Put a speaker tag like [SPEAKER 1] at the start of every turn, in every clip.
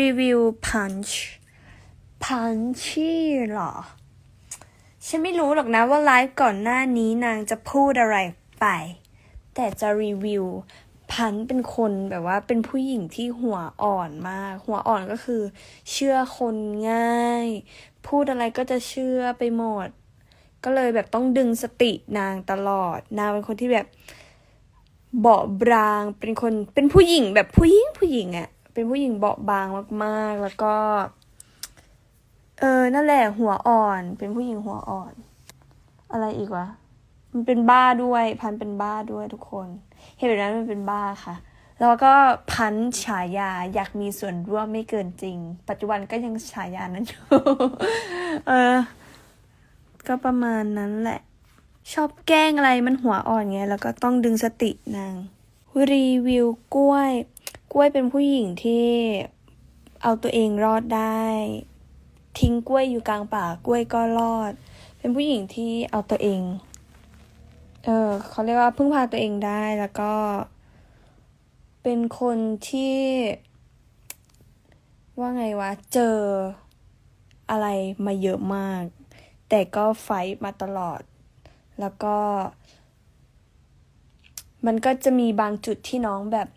[SPEAKER 1] รีวิว punch punchy เหรอ ฉันไม่รู้หรอกนะว่าไลฟ์ก่อนหน้านี้นางจะพูดอะไรไป แต่จะรีวิวพันเป็นคนแบบว่าเป็นผู้หญิงที่หัวอ่อนมาก หัวอ่อนก็คือ เชื่อคนง่าย พูดอะไรก็จะเชื่อไปหมด ก็เลยแบบต้องดึงสตินางตลอด นางเป็นคนที่แบบเบาบางเป็นคนเป็นผู้หญิงแบบผู้หญิงผู้หญิงอะ เป็นผู้หญิงเบาบางมากๆ แล้วก็ เออนั่นแหละหัวอ่อน เป็นผู้หญิงหัวอ่อน อะไรอีกวะมันเป็นบ้าด้วย พันเป็นบ้าด้วยทุกคน เห็นแบบนั้นมันเป็นบ้าค่ะ แล้วก็พันฉายาอยากมีส่วนร่วมไม่เกินจริง ปัจจุบันก็ยังฉายานั้นอยู่เออ ก็ประมาณนั้นแหละ ชอบแกล้งอะไรมันหัวอ่อนไง แล้วก็ต้องดึงสตินางรีวิวกล้วย กล้วยเป็นผู้หญิงที่เอาตัวเองรอดได้ ทิ้งกล้วยอยู่กลางป่ากล้วยก็รอด เป็นผู้หญิงที่เอาตัวเอง เออเขาเรียกว่าพึ่งพาตัวเองได้แล้วก็ เป็นคนที่ ว่าไงวะ เจออะไรมาเยอะมาก แต่ก็ไฟมาตลอด แล้วก็ มันก็จะมีบางจุดที่น้องแบบ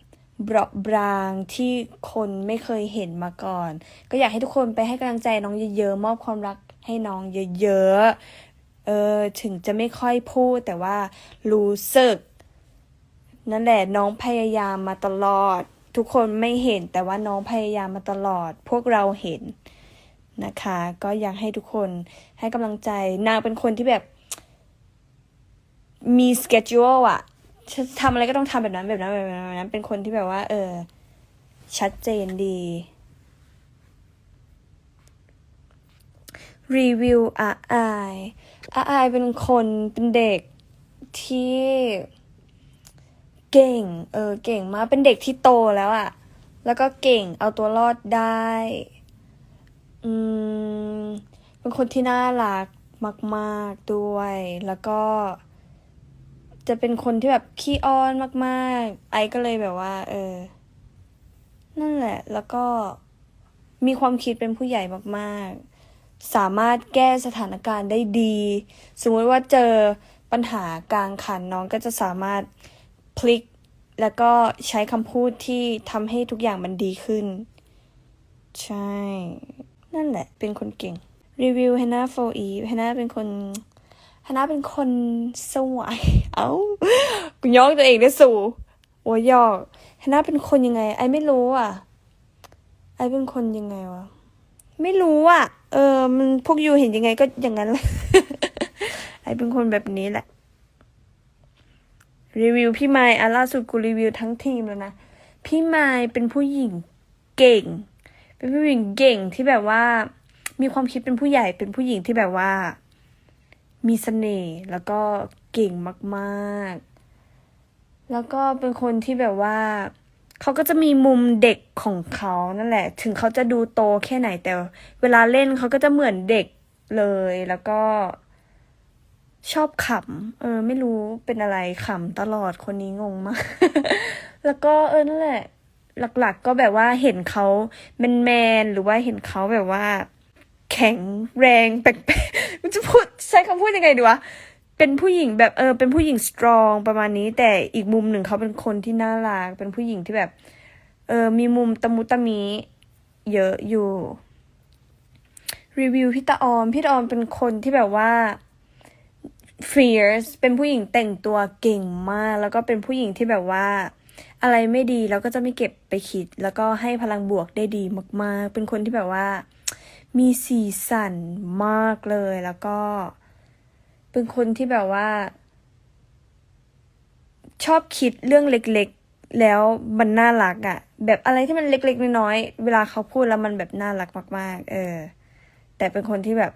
[SPEAKER 1] เบราะบางที่คนไม่เคยเห็นมาก่อน ก็อยากให้ทุกคนไปให้กำลังใจน้องเยอะๆมอบความรักให้น้องเยอะๆเออถึงจะไม่ค่อยพูดแต่ว่ารู้สึก นั่นแหละน้องพยายามมาตลอด ทุกคนไม่เห็นแต่ว่าน้องพยายามมาตลอด พวกเราเห็นนะคะ ก็อยากให้ทุกคนให้กำลังใจนางเป็นคนที่แบบมีสเกจ u l e อะ ทำอะไรก็ต้องทำแบบนั้นแบบนั้นแบบนั้นแบบนั้น เป็นคนที่แบบว่า เออ ชัดเจนดี รีวิวอาอายอาอายเป็นคนเป็นเด็กที่เก่ง เออ เก่งมากเป็นเด็กที่โตแล้วอะแล้วก็เก่งเอาตัวรอดได้ อืม เป็นคนที่น่ารักมาก ๆด้วย แล้วก็ จะเป็นคนที่แบบขี้อ้อนมากๆ ไอก็เลยแบบว่า เออ นั่นแหละ แล้วก็มีความคิดเป็นผู้ใหญ่มากๆ สามารถแก้สถานการณ์ได้ดี สมมติว่าเจอปัญหากลางคันน้องก็จะสามารถพลิก แล้วก็ใช้คำพูดที่ทำให้ทุกอย่างมันดีขึ้น ใช่ นั่นแหละ เป็นคนเก่ง รีวิวฮ a นาโฟอีฮ a นาเป็นคน ฮ a นาเป็นคนสวย เอ้ากูย้อกตัวเองได้สู่โอ้ยอกฮ a นาเป็นคนยังไง ไอไม่รู้อะ ไอเป็นคนยังไงวะ ไม่รู้อะ เออ มันพวกยูเห็นยังไงก็อย่างนั้นแหละ ไอเป็นคนแบบนี้แหละ รีวิวพี่ไมค์อะล่าสุดกูรีวิวทั้งทีมแล้วนะ พี่ไมค์เป็นผู้หญิงเก่ง เป็นผู้หญิงเก่งที่แบบว่า มีความคิดเป็นผู้ใหญ่ เป็นผู้หญิงที่แบบว่า มีเสน่ห์แล้วก็เก่งมากๆ แล้วก็เป็นคนที่แบบว่า เขาก็จะมีมุมเด็กของเขานั่นแหละ ถึงเขาจะดูโตแค่ไหนแต่ เวลาเล่นเขาก็จะเหมือนเด็กเลยแล้วก็ชอบขำ เออ ไม่รู้เป็นอะไรขำตลอดคนนี้งงมาก แล้วก็เออนั่นแหละ หลัก ๆ ก็แบบว่าเห็นเขาแมนแมนๆหรือว่าเห็นเขาแบบว่า แข็งแรงแปลกๆมันจะพูด ใช้คำพูดยังไงดีวะเป็นผู้หญิงแบบเออเป็นผู้หญิงสตรองประมาณนี้ แต่อีกมุมหนึ่งเขาเป็นคนที่น่ารักเป็นผู้หญิงที่แบบ เออมีมุมตะมุตะมีเยอะอยู่รีวิวพี่ตาออมพี่ตาออมเป็นคนที่แบบว่า fierce เป็นผู้หญิงแต่งตัวเก่งมาก แล้วก็เป็นผู้หญิงที่แบบว่า อะไรไม่ดีเราก็จะไม่เก็บไปคิด แล้วก็ให้พลังบวกได้ดีมาก ๆ เป็นคนที่แบบว่า มีสีสันมากเลยแล้วก็ เป็นคนที่แบบว่า ชอบคิดเรื่องเล็กๆ แล้วมันน่ารักอะ่ะ แบบอะไรที่มันเล็กๆ น้อยๆ เวลาเขาพูดแล้วมันแบบน่ารักมาก ๆ เออ แต่เป็นคนที่แบบ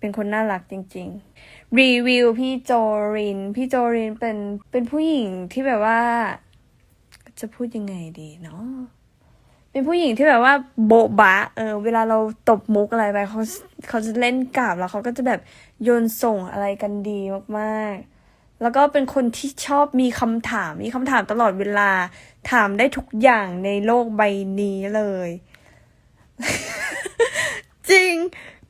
[SPEAKER 1] เป็นคนน่ารักจริง ๆ รีวิวพี่โจริน พี่โจรินเป็นเป็นผู้หญิงที่แบบว่า จะพูดยังไงดีเนาะ เป็นผู้หญิงที่แบบว่าโบ๊ะบะ เออ เวลาเราตบมุกอะไรไปเขาเขาจะเล่นกลับแล้วเขาก็จะแบบโยนส่งอะไรกันดีมากๆ แล้วก็เป็นคนที่ชอบมีคำถาม มีคำถามตลอดเวลา ถามได้ทุกอย่างในโลกใบนี้เลย จริง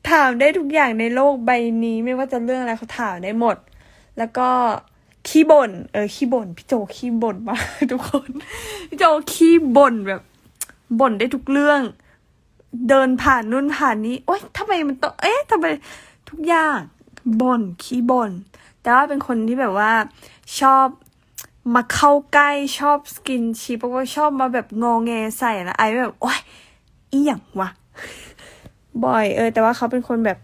[SPEAKER 1] ถามได้ทุกอย่างในโลกใบนี้ ไม่ว่าจะเรื่องอะไรเขาถามได้หมด แล้วก็ขี้บ่น เออขี้บ่น พี่โจขี้บ่นมากทุกคน พี่โจขี้บ่นแบบ บ่นได้ทุกเรื่อง เดินผ่านนู่นผ่านนี้โอ๊ยทำไมมันต้องเอ๊ะทำไมทุกอย่างบ่นขี้บ่นแต่ว่าเป็นคนที่แบบว่าชอบมาเข้าใกล้ชอบสกินชิปเพราะว่าชอบมาแบบงอแงใส่แล้วไอแบบโอ๊ยอีหยังวะบ่อยเออ แต่ว่าเขาเป็นคนแบบ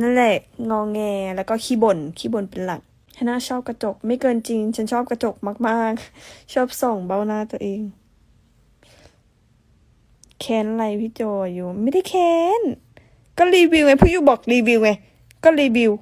[SPEAKER 1] นั่นแหละงอแงแล้วก็ขี้บ่นขี้บ่นเป็นหลักฮาน่าชอบกระจก ไม่เกินจริง ฉันชอบกระจกมาก ๆ ชอบส่องเบ้าหน้าตัวเอง แค้นอะไรพี่โจอยู่ ไม่ได้แค้น ก็รีวิวไงพี่ยูบอกรีวิวไง ก็รีวิว